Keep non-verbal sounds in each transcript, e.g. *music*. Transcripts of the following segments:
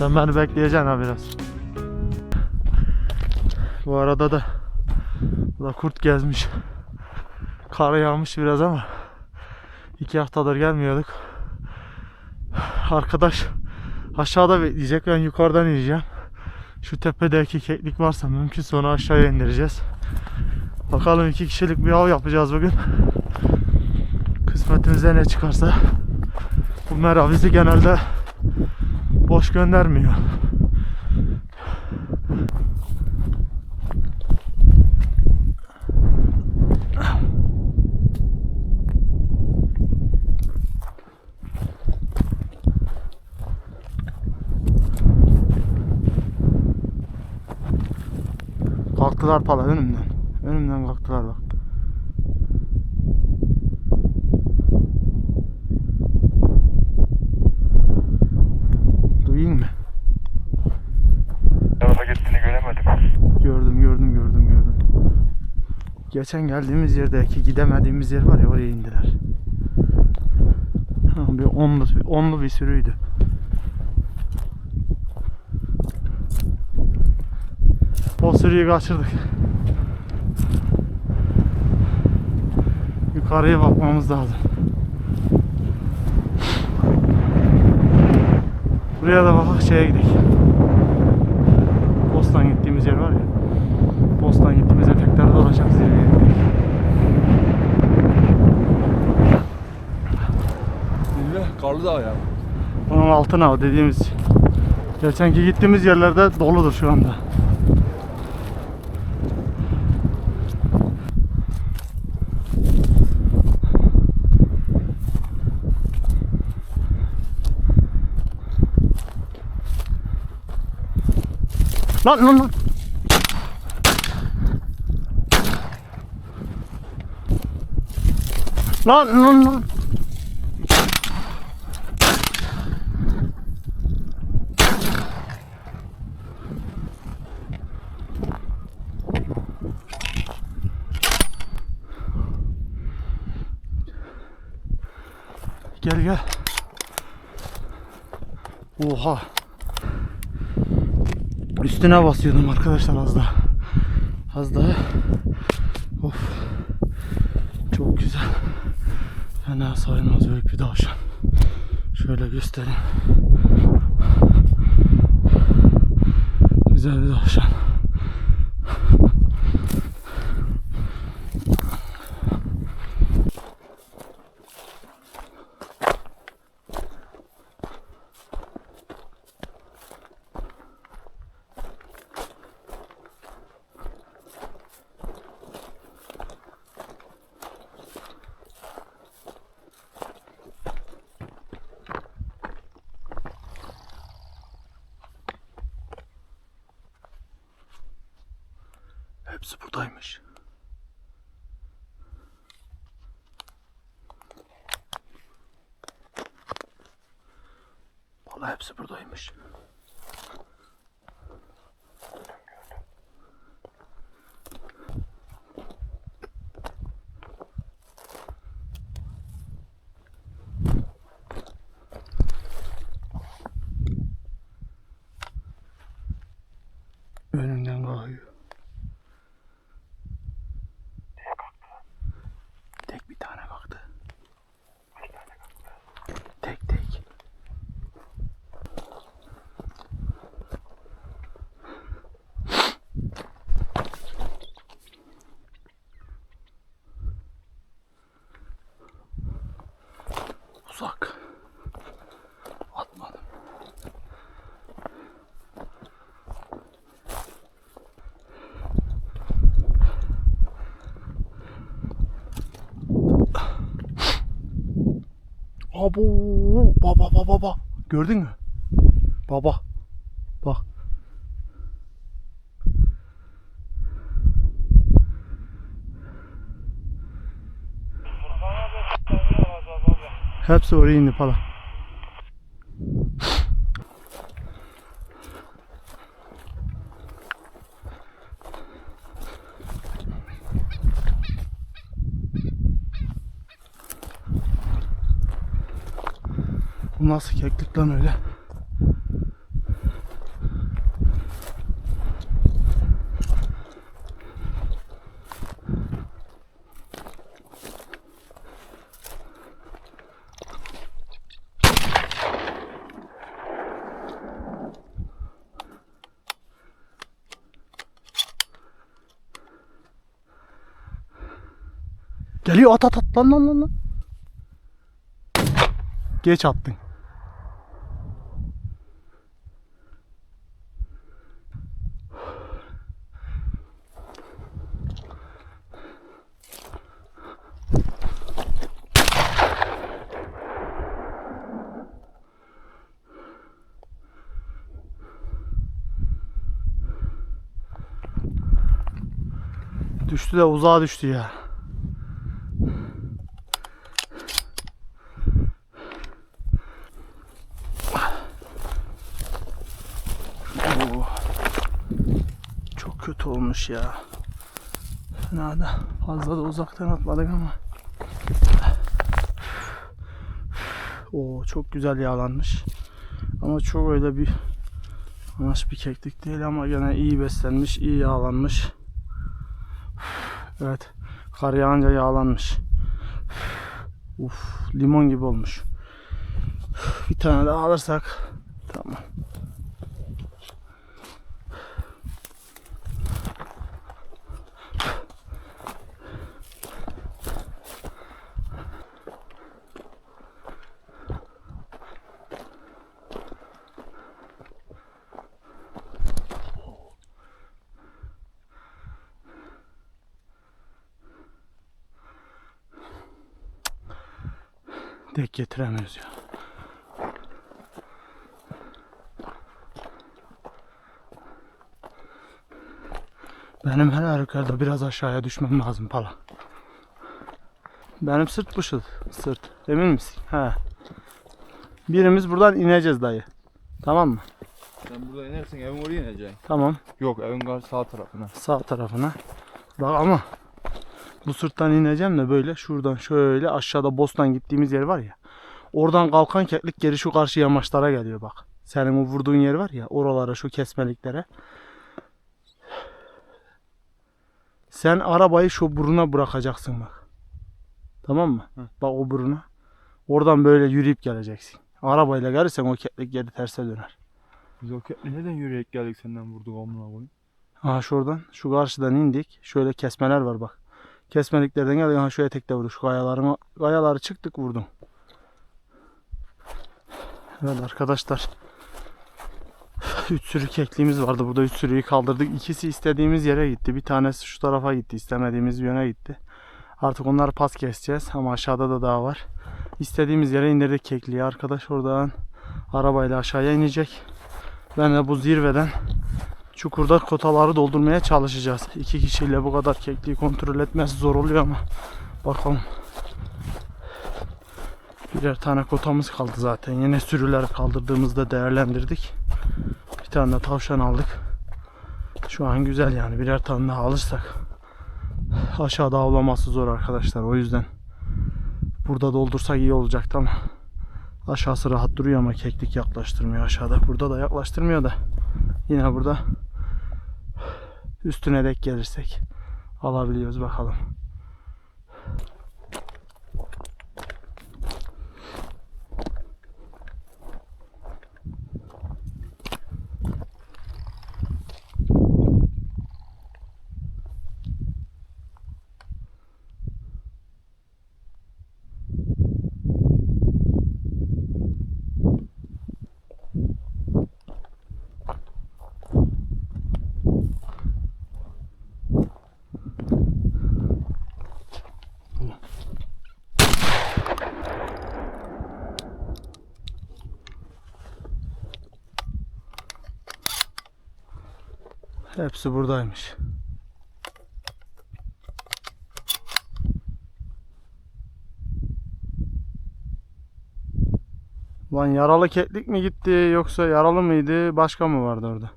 Sen beni bekleyeceksin ha biraz. Bu arada da da kurt gezmiş. Kar yağmış biraz ama iki haftadır gelmiyorduk. Arkadaş aşağıda bekleyecek. Ben yukarıdan ineceğim. Şu tepedeki keklik varsa mümkün sonra aşağıya indireceğiz. Bakalım iki kişilik bir av yapacağız bugün. Kısmetimize ne çıkarsa. Bu mera bizi genelde boş göndermiyor. Kalktılar pala önümden. Önümden kalktılar bak. Geçen geldiğimiz yerdeki gidemediğimiz yer var ya oraya indiler. *laughs* Bir onlu, onlu bir sürüydü. O sürüyü kaçırdık. Yukarıya bakmamız lazım. Buraya da bak şeye gidelim. Bostan gittiğimiz yer var ya. Bostan gittiğimizde tekrar dolaşacağız zirveye gidelim. Zirve karlı dağ ya. Onun altına o dediğimiz. Geçenki gittiğimiz yerlerde doludur şu anda. Lan lan lan. Lan lan lan. Gel gel. Oha. Üstüne basıyordum arkadaşlar az daha. Az daha. Of. Çok güzel. Fena sayılmaz büyük bir tavşan. Şöyle göstereyim. Güzel bir tavşan. Hepsi buradaymış. Vallahi hepsi buradaymış. Önümden kalkıyor. Tek bir tane kalktı. Tek tek. Uzak. Atmadım. Abo baba baba baba gördün mü? Baba bak. Hepsi oraya indi falan. Bu nasıl keklik lan öyle? Geliyor at at at lan lan lan lan. Geç attın. Düştü de uzağa düştü ya. Oo. Çok kötü olmuş ya. Fena da fazla da uzaktan atmadık ama. Oo çok güzel yağlanmış. Ama çok öyle bir anaç bir keklik değil ama gene iyi beslenmiş, iyi yağlanmış. Evet. Kar yağınca yağlanmış. Uf, limon gibi olmuş. Bir tane daha alırsak tamam. Dek getiremiyoruz ya. Benim her halükarda biraz aşağıya düşmem lazım pala. Benim sırt bu sırt. Sırt. Emin misin? He. Birimiz buradan ineceğiz dayı. Tamam mı? Sen burada inersin evin oraya ineceksin. Tamam. Yok evin sağ tarafına. Sağ tarafına. Bak ama bu sırttan ineceğim de böyle şuradan şöyle aşağıda Bostan gittiğimiz yer var ya. Oradan kalkan keklik geri şu karşı yamaçlara geliyor bak. Senin o vurduğun yer var ya oralara şu kesmeliklere. Sen arabayı şu buruna bırakacaksın bak. Tamam mı? Hı. Bak o buruna. Oradan böyle yürüyüp geleceksin. Arabayla gelirsen o keklik geri terse döner. Biz o kekli neden yürüyerek geldik senden vurduk amına koyayım. Ha şuradan şu karşıdan indik. Şöyle kesmeler var bak. Kesmeliklerden geldik. Ha şu etekte vurdu. Şu kayaların kayaları çıktık vurdum. Evet arkadaşlar. *sighs* Üç sürü kekliğimiz vardı. Burada üç sürüyü kaldırdık. İkisi istediğimiz yere gitti. Bir tanesi şu tarafa gitti. istemediğimiz yöne gitti. Artık onları pas keseceğiz. Ama aşağıda da daha var. İstediğimiz yere indirdik kekliği. Arkadaş oradan arabayla aşağıya inecek. Ben de bu zirveden çukurda kotaları doldurmaya çalışacağız. İki kişiyle bu kadar kekliği kontrol etmesi zor oluyor ama bakalım. Birer tane kotamız kaldı zaten. Yine sürüler kaldırdığımızda değerlendirdik. Bir tane de tavşan aldık. Şu an güzel yani. Birer tane daha alırsak aşağıda avlaması zor arkadaşlar. O yüzden burada doldursak iyi olacaktı ama aşağısı rahat duruyor ama keklik yaklaştırmıyor aşağıda. Burada da yaklaştırmıyor da yine burada üstüne dek gelirsek alabiliyoruz bakalım. Hepsi buradaymış. Lan yaralı keklik mi gitti yoksa yaralı mıydı başka mı vardı orada?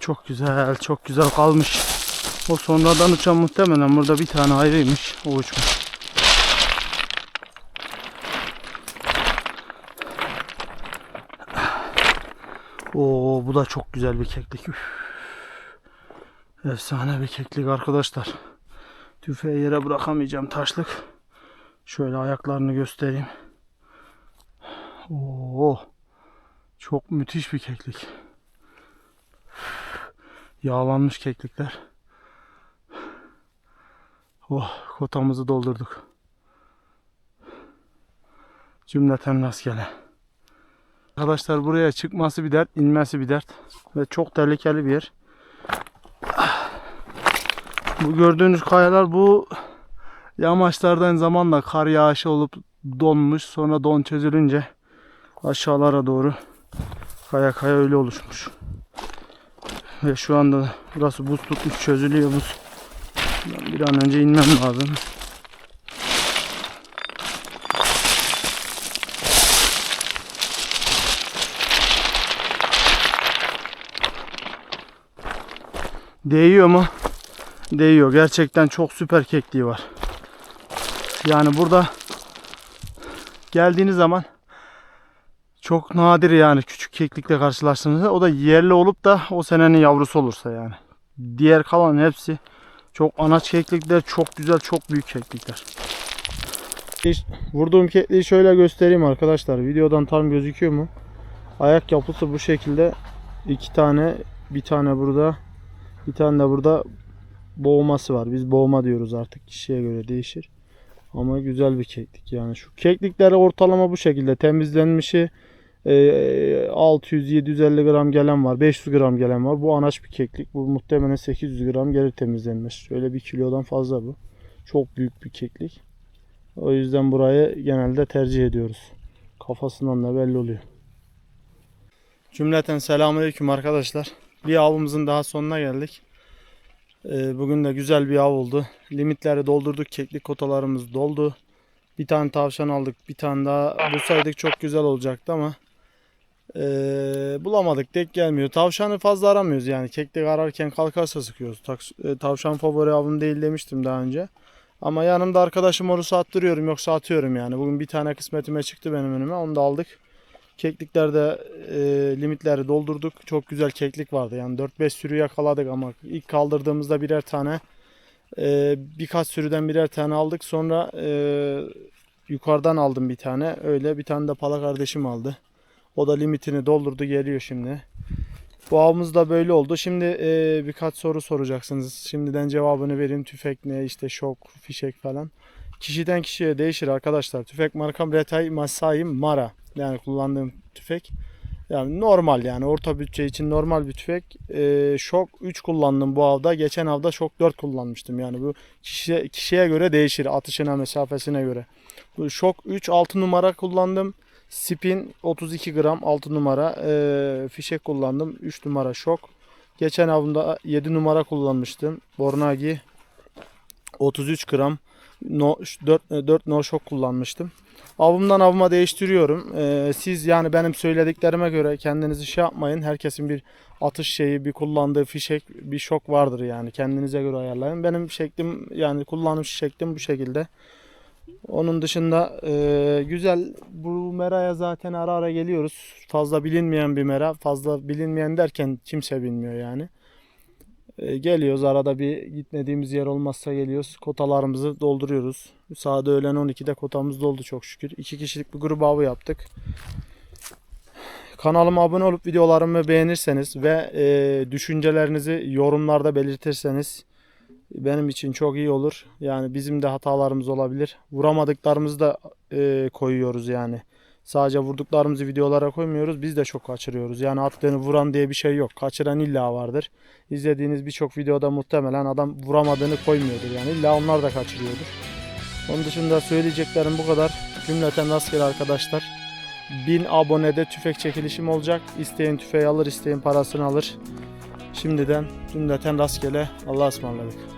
Çok güzel, çok güzel kalmış. O sonradan uçan muhtemelen burada bir tane ayrıymış. O uçmuş. Oo bu da çok güzel bir keklik. Üf. Efsane bir keklik arkadaşlar. Tüfeği yere bırakamayacağım taşlık. Şöyle ayaklarını göstereyim. Oo. Çok müthiş bir keklik. Yağlanmış keklikler. Oh, kotamızı doldurduk. Cümleten rastgele. Arkadaşlar buraya çıkması bir dert, inmesi bir dert. Ve çok tehlikeli bir yer. Bu gördüğünüz kayalar bu yamaçlardan zamanla kar yağışı olup donmuş. Sonra don çözülünce aşağılara doğru kaya kaya öyle oluşmuş. Ve şu anda burası buz tutmuş çözülüyor buz. Ben bir an önce inmem lazım. Değiyor mu? Değiyor. Gerçekten çok süper kekliği var. Yani burada geldiğiniz zaman çok nadir yani küçük keklikle karşılaştığınızda o da yerli olup da o senenin yavrusu olursa yani. Diğer kalan hepsi çok anaç keklikler, çok güzel, çok büyük keklikler. Vurduğum kekliği şöyle göstereyim arkadaşlar. Videodan tam gözüküyor mu? Ayak yapısı bu şekilde. iki tane, bir tane burada, bir tane de burada boğması var. Biz boğma diyoruz artık. Kişiye göre değişir. Ama güzel bir keklik yani. Şu keklikleri ortalama bu şekilde temizlenmişi 600-750 gram gelen var. 500 gram gelen var. Bu anaç bir keklik. Bu muhtemelen 800 gram gelir temizlenmiş. Şöyle bir kilodan fazla bu. Çok büyük bir keklik. O yüzden burayı genelde tercih ediyoruz. Kafasından da belli oluyor. Cümleten selamünaleyküm arkadaşlar. Bir avımızın daha sonuna geldik. Ee, Bugün de güzel bir av oldu. Limitleri doldurduk. Keklik kotalarımız doldu. Bir tane tavşan aldık. Bir tane daha bulsaydık çok güzel olacaktı ama ee, bulamadık. Denk gelmiyor. Tavşanı fazla aramıyoruz yani. Keklik ararken kalkarsa sıkıyoruz. E, Tavşan favori avım değil demiştim daha önce. Ama yanımda arkadaşım olursa attırıyorum yoksa atıyorum yani. Bugün bir tane kısmetime çıktı benim önüme. Onu da aldık. Kekliklerde e, limitleri doldurduk. Çok güzel keklik vardı. Yani 4-5 sürü yakaladık ama ilk kaldırdığımızda birer tane e, birkaç sürüden birer tane aldık. Sonra e, yukarıdan aldım bir tane. Öyle bir tane de pala kardeşim aldı. O da limitini doldurdu geliyor şimdi. Bu avımız da böyle oldu. Şimdi e, birkaç soru soracaksınız. Şimdiden cevabını vereyim. Tüfek ne işte şok, fişek falan. Kişiden kişiye değişir arkadaşlar. Tüfek markam Retay Masai Mara. Yani kullandığım tüfek. Yani normal yani orta bütçe için normal bir tüfek. Ee, şok 3 kullandım bu avda. Geçen avda şok 4 kullanmıştım. Yani bu kişiye, kişiye göre değişir. Atışına mesafesine göre. Bu şok 3 6 numara kullandım. Spin 32 gram 6 numara. Ee, fişek kullandım. 3 numara şok. Geçen avında 7 numara kullanmıştım. Bornagi 33 gram no, 4, 4 no şok kullanmıştım. Avımdan avıma değiştiriyorum. Ee, siz yani benim söylediklerime göre kendinizi şey yapmayın. Herkesin bir atış şeyi, bir kullandığı fişek, bir şok vardır yani. Kendinize göre ayarlayın. Benim şeklim yani kullanım şeklim bu şekilde. Onun dışında e, güzel bu meraya zaten ara ara geliyoruz. Fazla bilinmeyen bir mera. Fazla bilinmeyen derken kimse bilmiyor yani. E, geliyoruz arada bir gitmediğimiz yer olmazsa geliyoruz. Kotalarımızı dolduruyoruz. Sağda öğlen 12'de kotamız doldu çok şükür. İki kişilik bir grup avı yaptık. Kanalıma abone olup videolarımı beğenirseniz ve e, düşüncelerinizi yorumlarda belirtirseniz benim için çok iyi olur. Yani bizim de hatalarımız olabilir. Vuramadıklarımızı da e, koyuyoruz yani. Sadece vurduklarımızı videolara koymuyoruz. Biz de çok kaçırıyoruz. Yani attığını vuran diye bir şey yok. Kaçıran illa vardır. İzlediğiniz birçok videoda muhtemelen adam vuramadığını koymuyordur. Yani illa onlar da kaçırıyordur. Onun dışında söyleyeceklerim bu kadar. Cümleten rastgele arkadaşlar. 1000 abonede tüfek çekilişim olacak. İsteyen tüfeği alır, isteyen parasını alır. Şimdiden cümleten rastgele Allah'a ısmarladık.